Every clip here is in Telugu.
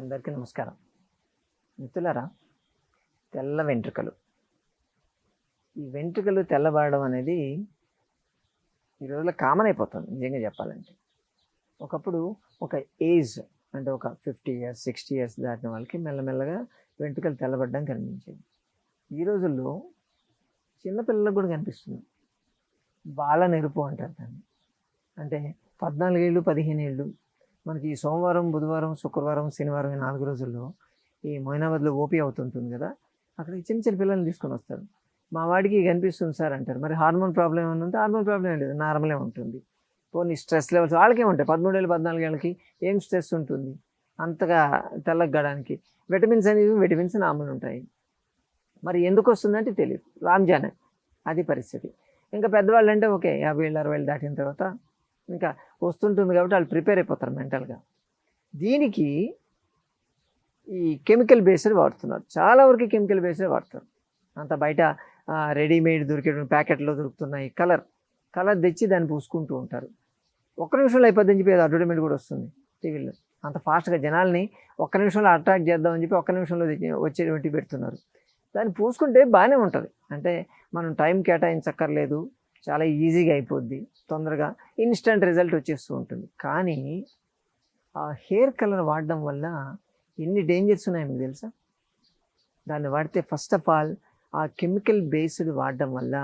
అందరికీ నమస్కారం. మిత్రులారా తెల్ల వెంట్రుకలు. ఈ వెంట్రుకలు తెల్లబడడం అనేది ఈ రోజుల్లో కామన్ అయిపోతుంది నిజంగా చెప్పాలంటే. ఒకప్పుడు ఒక ఏజ్ అంటే ఒక ఫిఫ్టీ ఇయర్స్ సిక్స్టీ ఇయర్స్ దాటిన వాళ్ళకి మెల్లమెల్లగా వెంట్రుకలు తెల్లబడడం కనిపించేది. ఈ రోజుల్లో చిన్నపిల్లలకు కూడా కనిపిస్తుంది. బాల నెరుపు అంటారు దాన్ని. అంటే పద్నాలుగేళ్ళు పదిహేను ఏళ్ళు మనకి ఈ సోమవారం బుధవారం శుక్రవారం శనివారం ఈ నాలుగు రోజుల్లో ఈ మొయినాబాద్లో ఓపీ అవుతుంటుంది కదా. అక్కడ చిన్న చిన్న పిల్లల్ని తీసుకొని వస్తారు. మా వాడికి కనిపిస్తుంది సార్ అంటారు. మరి హార్మోన్ ప్రాబ్లం ఏమైనా ఉంటే హార్మోన్ ప్రాబ్లం ఏం లేదు నార్మలే ఉంటుంది. పోనీ స్ట్రెస్ లెవెల్స్ వాళ్ళకే ఉంటాయి? పదమూడేళ్ళు పద్నాలుగేళ్ళకి ఏం స్ట్రెస్ ఉంటుంది? అంతగా తెల్లగడానికి విటమిన్స్ అనేవి విటమిన్స్ నార్మల్ ఉంటాయి. మరి ఎందుకు వస్తుందంటే తెలియదు రామ్జాన్ అది పరిస్థితి. ఇంకా పెద్దవాళ్ళు అంటే ఓకే యాభై ఏళ్ళు అరవై ఏళ్ళు దాటిన తర్వాత ఇంకా వస్తుంటుంది కాబట్టి వాళ్ళు ప్రిపేర్ అయిపోతారు మెంటల్గా. దీనికి ఈ కెమికల్ బేస్డ్ వాడుతున్నారు. చాలా వరకు కెమికల్ బేస్డ్ వాడతారు. అంత బయట రెడీమేడ్ దొరికే ప్యాకెట్లో దొరుకుతున్నాయి. కలర్ కలర్ తెచ్చి దాన్ని పూసుకుంటూ ఉంటారు. ఒక్క నిమిషంలో అయిపోద్దని చెప్పి అడ్వర్టైజ్మెంట్ కూడా వస్తుంది టీవీలో. అంత ఫాస్ట్గా జనాల్ని ఒక్క నిమిషంలో అట్రాక్ట్ చేద్దామని చెప్పి ఒక్క నిమిషంలో వచ్చేటువంటి పెడుతున్నారు. దాన్ని పూసుకుంటే బాగానే ఉంటుంది. అంటే మనం టైం కేటాయించక్కర్లేదు. చాలా ఈజీగా అయిపోద్ది తొందరగా ఇన్స్టంట్ రిజల్ట్ వచ్చేస్తూ ఉంటుంది. కానీ ఆ హెయిర్ కలర్ వాడడం వల్ల ఎన్ని డేంజర్స్ ఉన్నాయో మీకు తెలుసా? దాన్ని వాడితే ఫస్ట్ ఆఫ్ ఆల్ ఆ కెమికల్ బేస్డ్ వాడడం వల్ల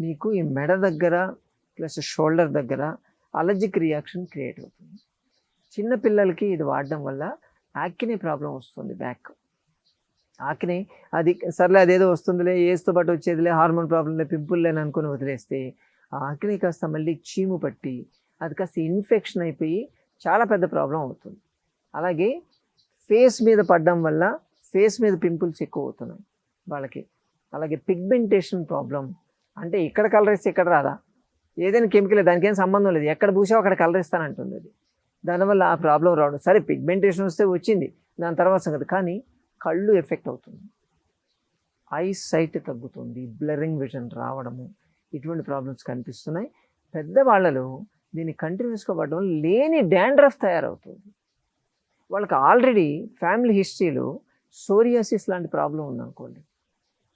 మీకు ఈ మెడ దగ్గర ప్లస్ షోల్డర్ దగ్గర అలర్జిక్ రియాక్షన్ క్రియేట్ అవుతుంది. చిన్నపిల్లలకి ఇది వాడడం వల్ల యాక్కినే ప్రాబ్లం వస్తుంది బ్యాక్ ఆకిని అది సర్లే అదేదో వస్తుందిలే ఏజ్తో పాటు వచ్చేదిలే హార్మోన్ ప్రాబ్లంలే పింపుల్లేని అనుకుని వదిలేస్తే ఆ ఆకిని కాస్త మళ్ళీ చీము పట్టి అది కాస్త ఇన్ఫెక్షన్ అయిపోయి చాలా పెద్ద ప్రాబ్లం అవుతుంది. అలాగే ఫేస్ మీద పడడం వల్ల ఫేస్ మీద పింపుల్స్ ఎక్కువ అవుతున్నాయి వాళ్ళకి. అలాగే పిగ్మెంటేషన్ ప్రాబ్లం అంటే ఇక్కడ కలర్ వేస్తే ఇక్కడ రాదా? ఏదైనా కెమికల్ దానికేం సంబంధం లేదు. ఎక్కడ పూసావు అక్కడ కలర్ ఇస్తానంటుంది అది. దానివల్ల ఆ ప్రాబ్లం రావడం సరే పిగ్మెంటేషన్ వస్తే వచ్చింది దాని తర్వాత సంగతి. కానీ కళ్ళు ఎఫెక్ట్ అవుతుంది. ఐ సైట్ తగ్గుతుంది. బ్లరింగ్ విజన్ రావడము. ఇటువంటి ప్రాబ్లమ్స్ కనిపిస్తున్నాయి. పెద్దవాళ్ళలో దీన్ని కంటిన్యూస్గా పడడం లేని డాండ్రఫ్ తయారవుతుంది. వాళ్ళకి ఆల్రెడీ ఫ్యామిలీ హిస్టరీలో సోరియాసిస్ లాంటి ప్రాబ్లం ఉందనుకోండి.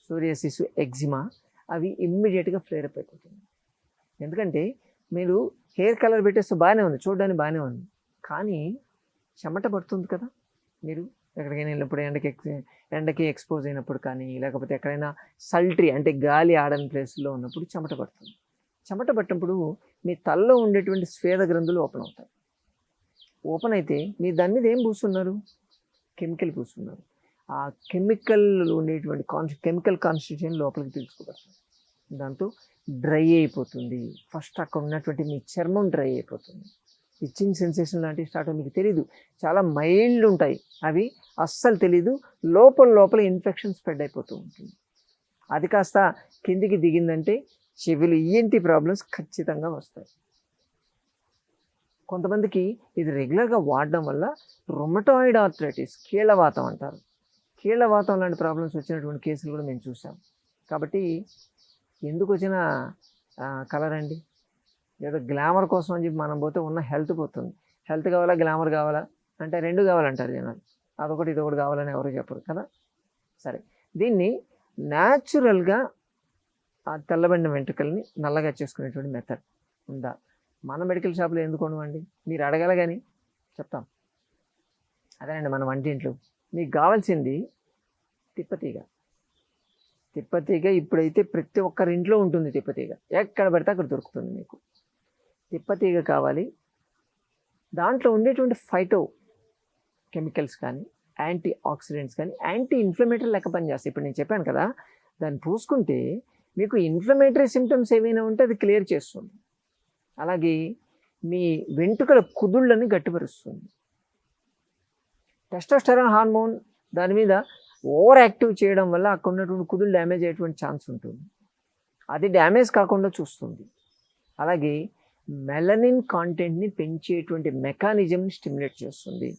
సోరియాసిస్ ఎగ్జిమా అవి ఇమ్మీడియట్గా ఫ్లేరప్ అయిపోతుంది. ఎందుకంటే మీరు హెయిర్ కలర్ పెట్టేస్తే బాగానే ఉంది. చూడడానికి బాగానే ఉంది. కానీ చెమట పడుతుంది కదా. మీరు ఎక్కడికైనా వెళ్ళినప్పుడు ఎండకి ఎక్స్ ఎండకి ఎక్స్పోజ్ అయినప్పుడు కానీ లేకపోతే ఎక్కడైనా సల్ట్రీ అంటే గాలి ఆడని ప్లేస్లో ఉన్నప్పుడు చెమట పడుతుంది. చెమట పట్టినప్పుడు మీ తలలో ఉండేటువంటి స్వేద గ్రంథులు ఓపెన్ అవుతాయి. ఓపెన్ అయితే మీరు దాని మీద ఏం పూస్తున్నారు? కెమికల్ పూస్తున్నారు. ఆ కెమికల్ ఉండేటువంటి కాన్స్ కెమికల్ కాన్స్టిట్యూషన్ లోపలికి తీసుకుపడుతుంది దాంతో డ్రై అయిపోతుంది. ఫస్ట్ అక్కడ ఉన్నటువంటి మీ చర్మం డ్రై అయిపోతుంది. ఇచ్చింగ్ సెన్సేషన్ లాంటివి స్టార్ట్ మీకు తెలియదు చాలా మైల్డ్ ఉంటాయి. అవి అస్సలు తెలీదు. లోపల లోపల ఇన్ఫెక్షన్ స్ప్రెడ్ అయిపోతూ ఉంటుంది. అది కాస్త కిందికి దిగిందంటే చెవులు ఈఎన్టి ప్రాబ్లమ్స్ ఖచ్చితంగా వస్తాయి. కొంతమందికి ఇది రెగ్యులర్గా వాడడం వల్ల రొమటాయిడ్ ఆర్థరైటిస్ కీళ్ళవాతం అంటారు. కీళ్ళవాతం లాంటి ప్రాబ్లమ్స్ వచ్చినటువంటి కేసులు కూడా మేము చూసాం కాబట్టి ఎందుకు వచ్చిన కలర్ అండి ఏదో గ్లామర్ కోసం అని చెప్పి మనం పోతే ఉన్న హెల్త్ పోతుంది. హెల్త్ కావాలా గ్లామర్ కావాలా? అంటే రెండు కావాలంటారు జనాలు. అదొకటి ఇదొకటి కావాలని ఎవరు చెప్పరు కదా? సరే. దీన్ని న్యాచురల్గా ఆ తెల్లబడిన వెంట్రుకల్ని నల్లగా చేసుకునేటువంటి మెథడ్ ఉందా? మన మెడికల్ షాప్లో ఎందుకు ఉండవండి? మీరు అడగాల కానీ చెప్తాం. అదేనండి మన వంటింట్లో. మీకు కావాల్సింది తిప్పతీగ. తిప్పతీగ ఇప్పుడైతే ప్రతి ఒక్కరి ఇంట్లో ఉంటుంది తిప్పతీగ. ఎక్కడ పడితే అక్కడ దొరుకుతుంది మీకు. తిప్పతీగ కావాలి. దాంట్లో ఉండేటువంటి ఫైటో కెమికల్స్ కానీ యాంటీ ఆక్సిడెంట్స్ కానీ యాంటీ ఇన్ఫ్లమేటరీ లెక్క పనిచేస్తాయి ఇప్పుడు నేను చెప్పాను కదా దాన్ని పూసుకుంటే మీకు ఇన్ఫ్లమేటరీ సిమ్టమ్స్ ఏమైనా ఉంటే అది క్లియర్ చేస్తుంది. అలాగే మీ వెంట్రుకల కుదుళ్ళని గట్టిపరుస్తుంది. టెస్టోస్టెరాన్ హార్మోన్ దాని మీద ఓవర్ యాక్టివ్ చేయడం వల్ల అక్కడ ఉన్నటువంటి కుదులు డ్యామేజ్ అయ్యేటువంటి ఛాన్స్ ఉంటుంది. అది డ్యామేజ్ కాకుండా చూస్తుంది. అలాగే మెలనిన్ కాంటెంట్ని పెంచేటువంటి మెకానిజంని స్టిమ్యులేట్ చేస్తుంది.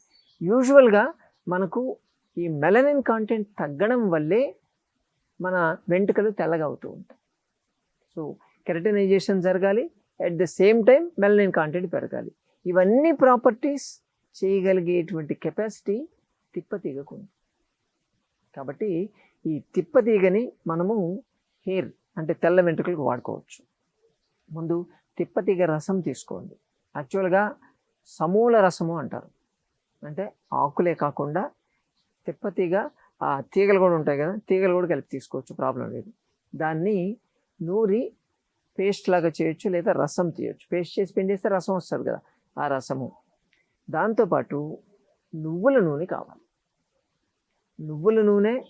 యూజువల్గా మనకు ఈ మెలనిన్ కాంటెంట్ తగ్గడం వల్లే మన వెంట్రుకలు తెల్లగా అవుతూ ఉంటాయి. సో కెరటనైజేషన్ జరగాలి at the same time melanin content పెరగాలి. ఇవన్నీ ప్రాపర్టీస్ చేయగలిగేటువంటి కెపాసిటీ తిప్పతీగకు ఉంది కాబట్టి ఈ తిప్పతీగని మనము హెయిర్ అంటే తెల్ల వెంట్రుకలకు వాడుకోవచ్చు. ముందు తిప్పతీగ రసం తీసుకోండి. యాక్చువల్గా సమూల రసము అంటారు. అంటే ఆకులే కాకుండా తిప్పతీగ ఆ తీగలు కూడా ఉంటాయి కదా తీగలు కూడా కలిపి తీసుకోవచ్చు ప్రాబ్లం లేదు. దాన్ని నూరి పేస్ట్ లాగా చేయొచ్చు లేదా రసం తీయొచ్చు. పేస్ట్ చేసి పిండేస్తే రసం వస్తుంది కదా ఆ రసము. దాంతోపాటు నువ్వుల నూనె కావాలి. నువ్వుల నూనె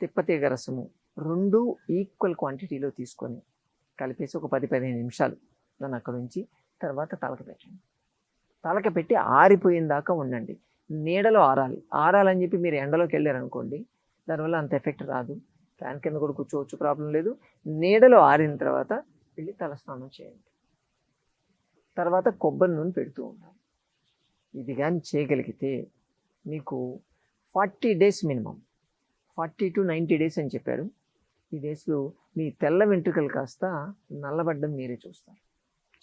తిప్పతీగ రసము రెండు ఈక్వల్ క్వాంటిటీలో తీసుకొని కలిపేసి ఒక పది పదిహేను నిమిషాలు దాన్ని అక్కడ ఉంచి తర్వాత తలక పెట్టండి. తలక పెట్టి ఆరిపోయిన దాకా ఉండండి. నీడలో ఆరాలి. ఆరాలని చెప్పి మీరు ఎండలోకి వెళ్ళారనుకోండి దానివల్ల అంత ఎఫెక్ట్ రాదు. ఫ్యాన్ కింద కూడా కూర్చోవచ్చు ప్రాబ్లం లేదు. నీడలో ఆరిన తర్వాత వెళ్ళి తలస్నానం చేయండి. తర్వాత కొబ్బరి నూనె పెడుతూ ఉండాలి. ఇది కానీ చేయగలిగితే మీకు forty days minimum forty to ninety days అని చెప్పారు. ఈ డేస్లో మీ తెల్ల వెంట్రుకలు కాస్త నల్లబడ్డం మీరే చూస్తారు.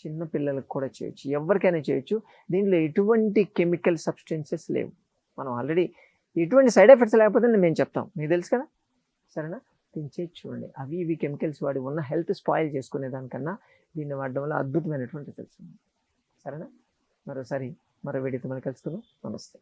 చిన్న పిల్లలకు కూడా చేయొచ్చు. ఎవరికైనా చేయొచ్చు. దీంట్లో ఎటువంటి కెమికల్ సబ్స్టెన్సెస్ లేవు. మనం ఆల్రెడీ ఎటువంటి సైడ్ ఎఫెక్ట్స్ లేకపోతే మేము చెప్తాం. మీకు తెలుసు కదా? సరేనా? దీన్ని చూడండి. అవి ఇవి కెమికల్స్ వాడి ఉన్న హెల్త్ స్పాయిల్ చేసుకునే దానికన్నా దీన్ని వాడడం వల్ల అద్భుతమైనటువంటి రిజల్ట్స్ ఉన్నాయి సరేనా? మరోసారి మరో వీడియోతో మనం కలుసుకుందాం. నమస్తే.